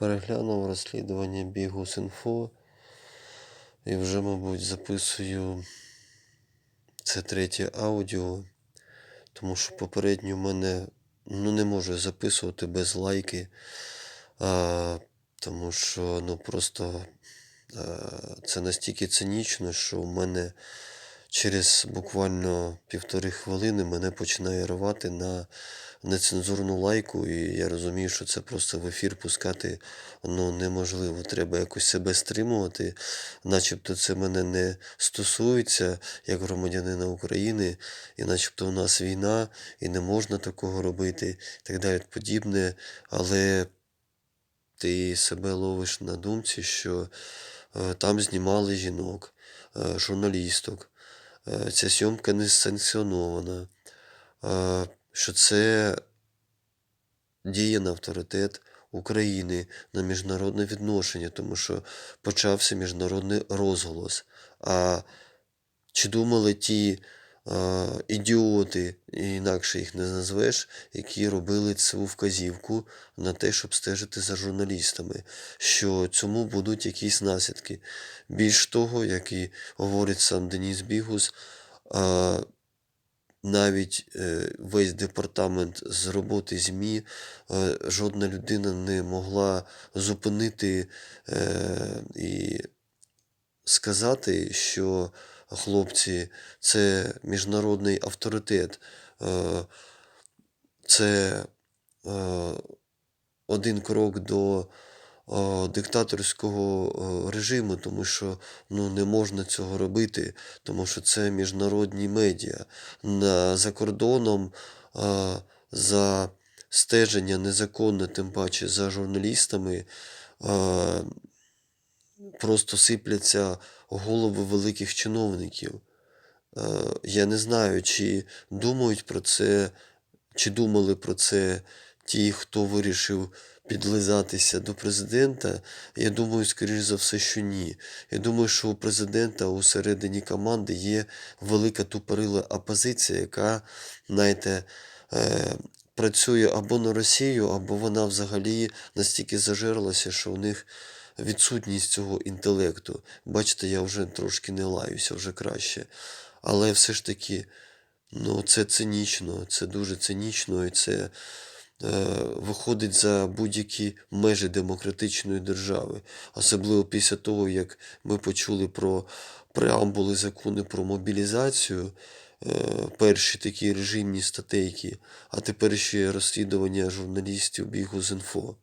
Переглянув розслідування Бігус.Інфо і вже, мабуть, записую це третє аудіо, тому що попередньо в мене ну, не можу записувати без лайки, а, тому що ну, просто а, це настільки цинічно, що в мене через буквально півтори хвилини мене починає рвати на нецензурну лайку, і я розумію, що це просто в ефір пускати ну, неможливо. Треба якось себе стримувати, начебто це мене не стосується як громадянина України, і начебто у нас війна, і не можна такого робити, і так далі подібне. Але ти себе ловиш на думці, що е, там знімали жінок, е, журналісток. Е, Ця зйомка не санкціонована, що це діє на авторитет України, на міжнародне відношення, тому що почався міжнародний розголос. А чи думали ті ідіоти, інакше їх не назвеш, які робили цю вказівку на те, щоб стежити за журналістами, що цьому будуть якісь наслідки. Більш того, як і говорить сам Деніс Бігус, е, навіть е, весь департамент з роботи ЗМІ, е, жодна людина не могла зупинити е, і сказати, що хлопці, це міжнародний авторитет, е, це е, один крок до е, диктаторського режиму, тому що ну, не можна цього робити, тому що це міжнародні медіа. За кордоном за стеження незаконне, тим паче за журналістами. Просто сипляться голови великих чиновників. Е, Я не знаю, чи думають про це, чи думали про це ті, хто вирішив підлизатися до президента. Я думаю, скоріш за все, що ні. Я думаю, що у президента усередині команди є велика тупорила опозиція, яка, знаєте, е, працює або на Росію, або вона взагалі настільки зажерлася, що у них відсутність цього інтелекту. Бачите, я вже трошки не лаюся, вже краще. Але все ж таки, ну, це цинічно, це дуже цинічно, і це е, виходить за будь-які межі демократичної держави. Особливо після того, як ми почули про преамбули закони про мобілізацію, е, перші такі режимні статейки, а тепер ще розслідування журналістів Бігу.Інфо.